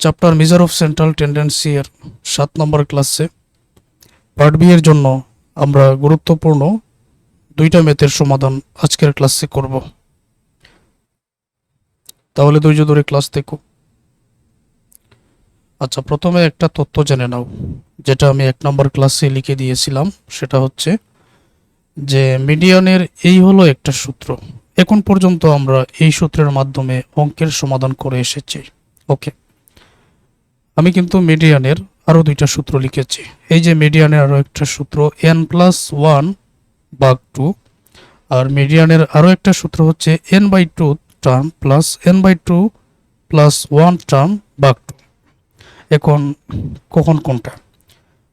Chapter measure of central tendency এর সাত নম্বর ক্লাসে পার্ট বি এর জন্য আমরা গুরুত্বপূর্ণ দুইটা ম্যাথের সমাধান আজকের ক্লাসে করব। তাহলে ধৈর্য ধরে ক্লাস দেখো। আচ্ছা প্রথমে একটা তথ্য জেনে নাও, যেটা আমি এক নম্বর ক্লাসে লিখে দিয়েছিলাম। সেটা হচ্ছে যে মিডিয়ানের এই হলো একটা সূত্র। এখন পর্যন্ত আমরা এই সূত্রের মাধ্যমে অঙ্কের সমাধান করে এসেছি। ওকে আমি কিন্তু মিডিয়ানের আরও দুইটা সূত্র লিখেছি। এই যে মিডিয়ানের আরও একটা সূত্র এন প্লাস ওয়ান বাগ টু আর মিডিয়ানের আরও একটা সূত্র হচ্ছে N by two term plus N by two plus one term bug two এখন কখন কোনটা?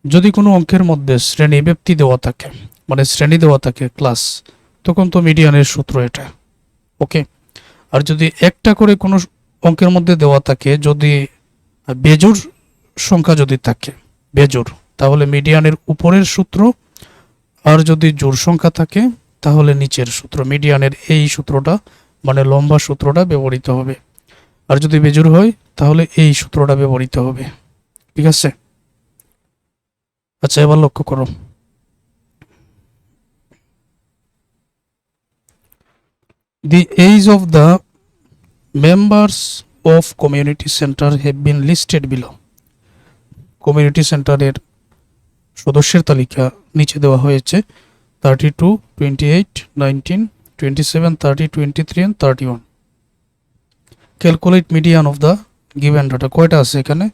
যদি কোনো অঙ্কের মধ্যে শ্রেণি ব্যক্তি দেওয়া থাকে মানে শ্রেণি দেওয়া থাকে ক্লাস তখন তো মিডিয়ানের সূত্র এটা। ওকে আর যদি একটা করে কোনো অঙ্কের মধ্যে দেওয়া থাকে, যদি বেজোর সংখ্যা যদি থাকে বেজুর তাহলে মিডিয়ানের উপরের সূত্র, আর যদি জোর সংখ্যা থাকে, তাহলে নিচের সূত্র। মিডিয়ানের এই সূত্রটা মানে লম্বা সূত্রটা ব্যবহৃত হবে। আর যদি বেজুর হয়, তাহলে এই সূত্রটা ব্যবহৃত হবে। ঠিক আছে? আচ্ছা এবার লক্ষ্য করো। The age of the members of community centre have been listed below community সেন্টারের সদস্যের তালিকা নিচে দেওয়া হয়েছে thirty two twenty eight nineteen twenty seven thirty twenty three and thirty one calculate median of the given data কয়টা আছে এখানে?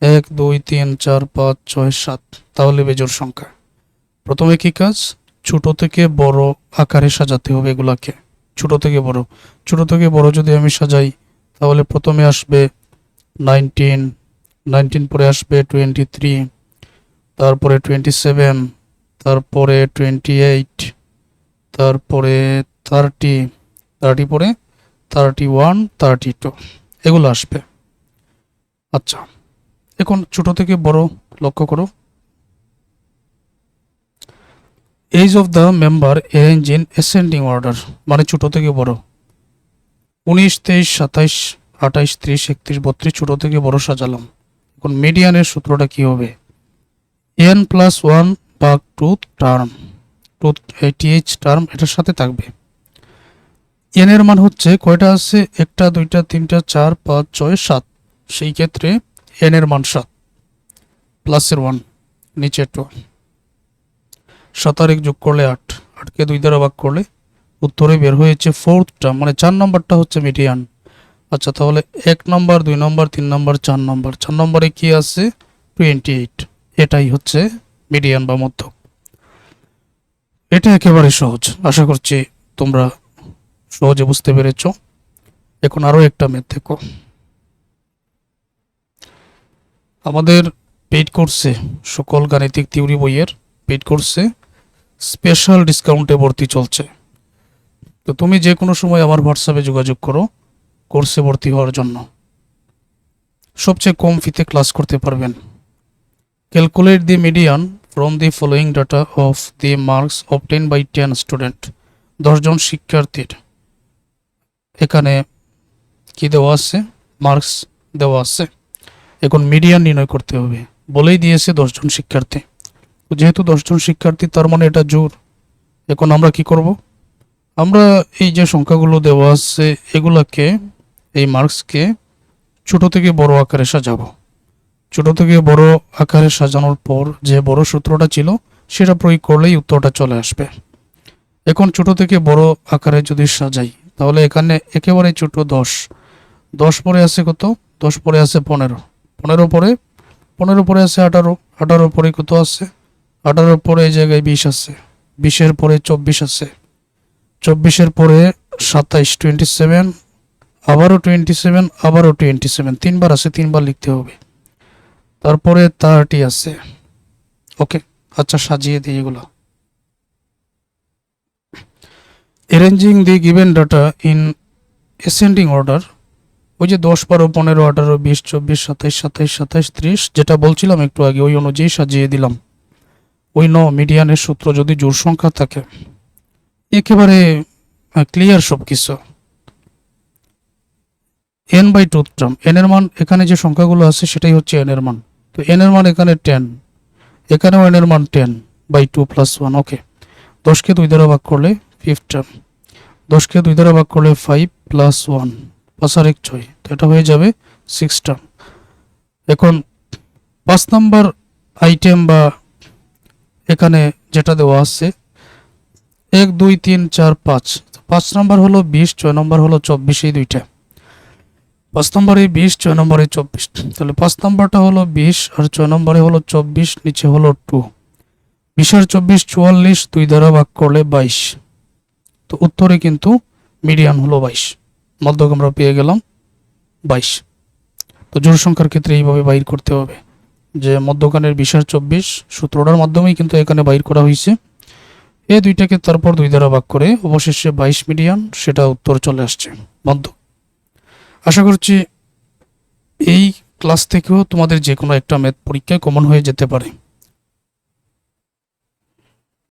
এক, দুই, তিন, চার, পাঁচ, ছয়, সাত। তাহলে বেজোর সংখ্যা। প্রথমে কি কাজ? ছোট থেকে বড় আকারে সাজাতে হবে এগুলাকে। ছোট থেকে বড়। ছোট থেকে বড় যদি আমি সাজাই তাহলে প্রথমে আসবে নাইনটিন নাইনটিন পরে আসবে টোয়েন্টি থ্রি তারপরে টোয়েন্টি সেভেন তারপরে টোয়েন্টি এইট তারপরে থার্টি থার্টি পরে থার্টি ওয়ান থার্টি টু এগুলো আসবে। আচ্ছা এখন ছোট থেকে বড় লক্ষ্য করো। Age of the member arrange in ascending order মানে ছোট থেকে বড়। উনিশ, তেইশ, সাতাইশ, আঠাইশ, ত্রিশ, একত্রিশ, বত্রিশ ছোট থেকে বড় সাজালাম। এখন মিডিয়ানের সূত্রটা কি হবে? এন প্লাস ওয়ান ভাগ two term two th term এটার সাথে থাকবে। এন এর মান হচ্ছে কয়টা আছে? একটা, দুইটা, তিনটা, চার, পাঁচ, ছয়, সাত। সেই ক্ষেত্রে এন এর মান সাত। প্লাসের ওয়ান নিচে টু সাত আর এক যোগ করলে আট। আটকে দুই দ্বারা ভাগ করলে উত্তরে বের হয়েছে ফোর্থটা মানে চার নম্বরটা হচ্ছে মিডিয়ান আচ্ছা তাহলে এক নম্বর, দুই নম্বর, তিন নম্বর, চার নম্বর। চার নম্বরে কি আছে? টোয়েন্টি এইট এটাই হচ্ছে মিডিয়ান বা মধ্যক। এটা একেবারে সহজ। আশা করছি তোমরা সহজে বুঝতে পেরেছ। এখন আরও একটা ম্যাথ দেখো। আমাদের পেইড কোর্সে সকল গাণিতিক থিওরি বইয়ের পেইড কোর্সে স্পেশাল ডিসকাউন্টে ভর্তি চলছে। তো তুমি যে কোনো সময় আমার হোয়াটসঅ্যাপে যোগাযোগ করো কোর্সে ভর্তি হওয়ার জন্য। সবচেয়ে কম ফিতে ক্লাস করতে পারবেন। Calculate the median from the following data of the marks obtain by ten student দশজন শিক্ষার্থীর। এখানে কি দেওয়া আছে? মার্কস দেওয়া আছে। এখন মিডিয়ান নির্ণয় করতে হবে। বলেই দিয়েছে দশজন শিক্ষার্থী। যেহেতু দশজন শিক্ষার্থী, তার মানে এটা জোর। এখন আমরা কি করব? আমরা এই যে সংখ্যাগুলো দেওয়া আছে, এগুলাকে, এই মার্কসকে ছোট থেকে বড় আকারে সাজাবো। ছোট থেকে বড় আকারে সাজানোর পর যে বড় সূত্রটা ছিল, সেটা প্রয়োগ করলেই উত্তরটা চলে আসবে। এখন ছোট থেকে বড় আকারে যদি সাজাই, তাহলে এখানে একেবারে ছোট দশ। দশ পরে আছে কত? দশ পরে আছে পনেরো। পনেরো পরে? পনেরো পরে আছে আঠারো। আঠারো পরে কত আছে? আঠারোর পরে এই জায়গায় বিশ আছে। বিশের পরে চব্বিশ আছে। চব্বিশের পরে সাতাইশ টোয়েন্টি সেভেন আবারও টোয়েন্টি সেভেন আবারও টোয়েন্টি সেভেন তিনবার আছে, তিনবার লিখতে হবে। তারপরে থার্টি আছে। ওকে আচ্ছা সাজিয়ে দিই এগুলো। Arranging the given data in ascending order ওই যে দশ বারো, পনেরো, আঠারো, বিশ, চব্বিশ, সাতাইশ সাতাইশ সাতাইশ, ত্রিশ, যেটা বলছিলাম একটু আগে, ওই অনুযায়ী সাজিয়ে দিলাম। ওই ন মিডিয়ানের সূত্র যদি জোর সংখ্যা থাকে। একেবারে ক্লিয়ার সব কিছু N by two term N এর মান, এখানে যে সংখ্যাগুলো আছে সেটাই হচ্ছে এন এর মান। তো এন এর মান এখানে টেন এখানেও এন এর মান ten by two plus one okay দশকে দুই দ্বারা ভাগ করলে ফিফথ টার্ম দশকে দুই দ্বারা ভাগ করলে ফাইভ প্লাস ওয়ান পাঁচ আর এক ছয়, তো এটা হয়ে যাবে সিক্স টার্ম এখন, পাঁচ নাম্বার আইটেম বা এখানে যেটা দেওয়া আছে এক, দুই, তিন, চার, পাঁচ। পাঁচ নাম্বার হলো বিশ, ছয় নম্বর হলো চব্বিশ, এই দুইটা। পাঁচ নম্বরে বিশ, ছয় নম্বরে চব্বিশ। তাহলে পাঁচ নম্বরটা হলো বিশ আর ছয় নম্বরে হলো চব্বিশ, নিচে হলো টু। বিশ আর চব্বিশ, চুয়াল্লিশ, দুই দ্বারা ভাগ করলে বাইশ। তো উত্তরে কিন্তু মিডিয়ান হলো বাইশ। মধ্যক আমরা পেয়ে গেলাম বাইশ। তো জোড় সংখ্যার ক্ষেত্রে এইভাবে বাইর করতে হবে যে মধ্যখানের বিশ আর চব্বিশ সূত্রটার মাধ্যমেই কিন্তু এখানে বাইর করা হয়েছে। এই দুইটাকে তারপর দুই দ্বারা ভাগ করে, অবশেষে বাইশ মিলিয়ন, সেটা উত্তর চলে আসছে। বন্ধ, আশা করছি এই ক্লাস থেকেও তোমাদের যে কোনো একটা ম্যাথ পরীক্ষায় কমন হয়ে যেতে পারে।